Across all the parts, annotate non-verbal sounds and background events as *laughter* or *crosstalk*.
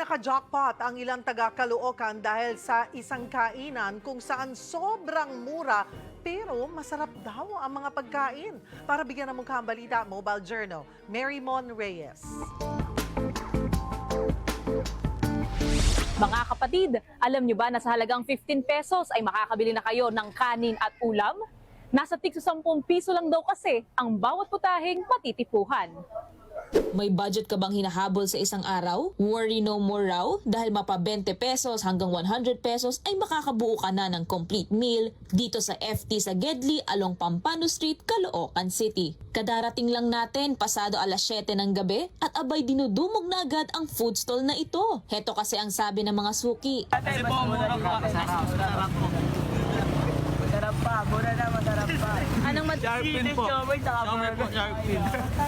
naka-jackpot ang ilang taga-Caloocan dahil sa isang kainan kung saan sobrang mura pero masarap daw ang mga pagkain. Para bigyan ng mukha ang balita, Mobile Journal, Mary Mon Reyes. Mga kapatid, alam nyo ba na sa halagang 15 pesos ay makakabili na kayo ng kanin at ulam? Nasa tig sa 10 piso lang daw kasi ang bawat putahing matitipuhan. May budget ka bang hinahabol sa isang araw? Worry no more raw dahil mapa 20 pesos hanggang 100 pesos ay makakabuo ka na ng complete meal dito sa FT sa Gedli along Pampano Street, Caloocan City. Kadarating lang natin pasado alas 7 ng gabi at abay dinudumog na agad ang food stall na ito. Heto kasi ang sabi ng mga suki. Kasi po, mura po. Masarap po. Pa. Mura na, masarap pa. Anong mag- Sharp pin po. Chomer po, sharp pin.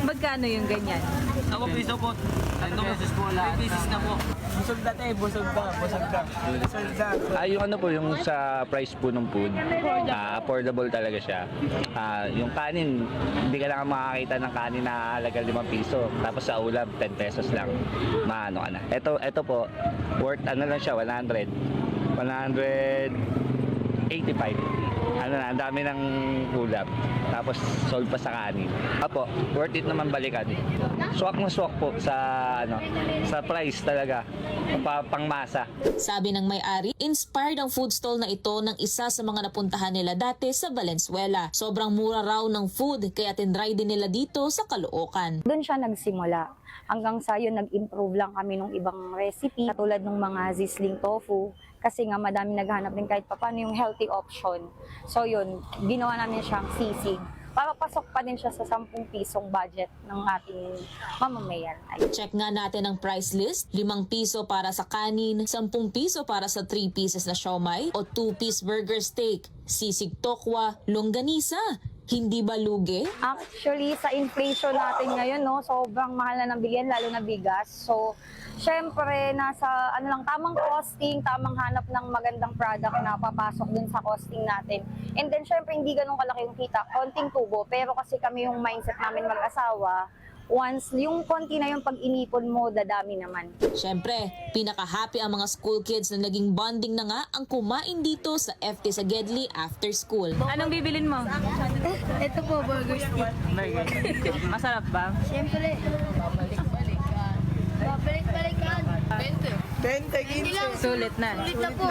magkano yung ganyan? Ako piso po. Ito pesos po lahat. pieces na po. Busog na tayo, busog ka, busog ka. Busog ka. Ah, yung ano po, yung sa price po ng food, ah, affordable talaga siya. Ah, yung kanin, hindi ka lang makakita ng kanin na halaga 5 piso. Tapos sa ulam, 10 pesos lang. Maano ka na. Ito, ito po, worth ano lang siya, 100. 185. Ano na, ang dami ng ulam. Tapos sold pa sa kanin. Apo, worth it naman balikan. Swak na swak po sa ano, sa price talaga. Pa, pangmasa. Sabi ng may-ari, inspired ang food stall na ito ng isa sa mga napuntahan nila dati sa Valenzuela. Sobrang mura raw ng food kaya tinry din nila dito sa Caloocan. Doon siya nagsimula. Hanggang sa yun, nag-improve lang kami ng ibang recipe, katulad ng mga zisling tofu. Kasi nga madami naghanap din kahit paano yung healthy option. So yun, ginawa namin siyang sisig. Papapasok pa din siya sa 10 pisong budget ng ating mamamayan. Ay, Check nga natin ang price list. 5 piso para sa kanin, 10 piso para sa 3 pieces na siomay o 2-piece burger steak, sisig tokwa, longganisa. Hindi ba lugi? Actually, sa inflation natin ngayon, no, sobrang mahal na ng bilihan, lalo na bigas. So, syempre, nasa ano lang, tamang costing, tamang hanap ng magandang product na papasok dun sa costing natin. And then, syempre, hindi ganun kalaki yung kita. Konting tubo, pero kasi kami yung mindset namin mag-asawa, once yung konti na yung pag-inipon mo, dadami naman. Siyempre, pinaka-happy ang mga school kids na naging bonding na nga ang kumain dito sa FT sa Gedli after school. Anong bibilin mo? *laughs* Ito po, burger stick. Masarap ba? Siyempre. Babalik-balikan. Babalik-balikan. 20. 20, Sulit na. Ulit na po.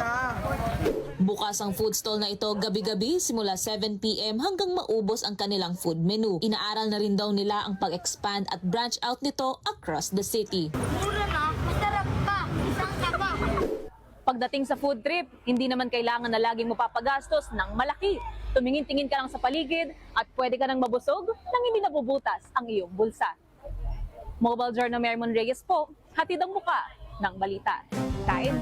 Bukas ang food stall na ito gabi-gabi simula 7pm hanggang maubos ang kanilang food menu. Inaaral na rin daw nila ang pag-expand at branch out nito across the city. Mura na. Masarap pa. Isang kaba. Pagdating sa food trip, hindi naman kailangan na laging mapapagastos ng malaki. Tumingin-tingin ka lang sa paligid at pwede ka nang mabusog nang hindi nabubutas ang iyong bulsa. Mobile Journal Mermon Reyes po, hatid ang muka ng balita. Kain!